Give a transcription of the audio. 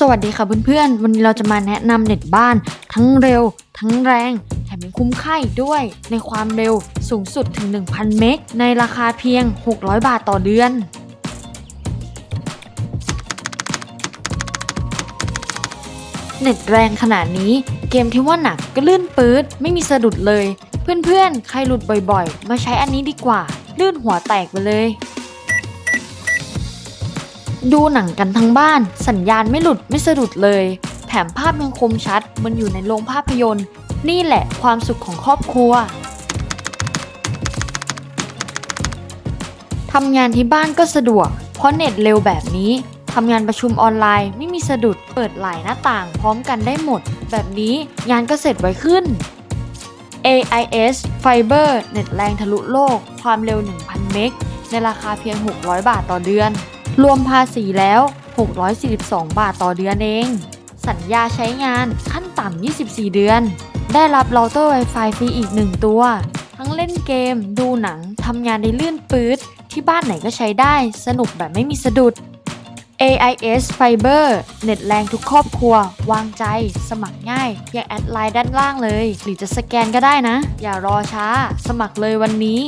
สวัสดีค่ะเพื่อนๆ วันนี้เราจะมาแนะนำเน็ตบ้านทั้งเร็ว ทั้งแรง แถมยังคุ้มค่าอีกด้วย ในความเร็วสูงสุดถึง 1,000 เมก ในราคาเพียง 600 บาทต่อเดือน เน็ตแรงขนาดนี้ เกมที่ว่าหนักก็ลื่นปื๊ดไม่มีสะดุดเลย เพื่อนๆ ใครหลุดบ่อยๆ มาใช้อันนี้ดีกว่า ลื่นหัวแตกไปเลย ดูหนังกันทั้งบ้าน สัญญาณไม่หลุดไม่สะดุดเลย แถมภาพยังคมชัดเหมันอยู่ในโรงภาพยนตร์ นี่แหละความสุขของครอบครัวทำงานที่บ้านก็สะดวก เพราะเน็ตเร็วแบบนี้ทำงานประชุมออนไลน์ไม่มีสะดุดเปิดหลายหน้าต่างพร้อมกันได้หมด แบบนี้งานก็เสร็จไวขึ้น AIS Fiber เน็ตแรงทะลุโลก ความเร็ว 1,000 เมก ในราคาเพียง 600 บาทต่อเดือน รวมภาษีแล้ว 642 บาทต่อเดือนเอง สัญญาใช้งานขั้นต่ำ 24 เดือน ได้รับเราเตอร์ Wi-Fi ฟรีอีก 1 ตัว ทั้งเล่นเกม ดูหนัง ทำงานได้ลื่นปื๊ด ที่บ้านไหนก็ใช้ได้ สนุกแบบไม่มีสะดุด AIS Fiber เน็ตแรงทุกครอบครัว วางใจ สมัครง่ายเพียงแอดไลน์ด้านล่างเลย หรือจะสแกนก็ได้นะ อย่ารอช้า สมัครเลยวันนี้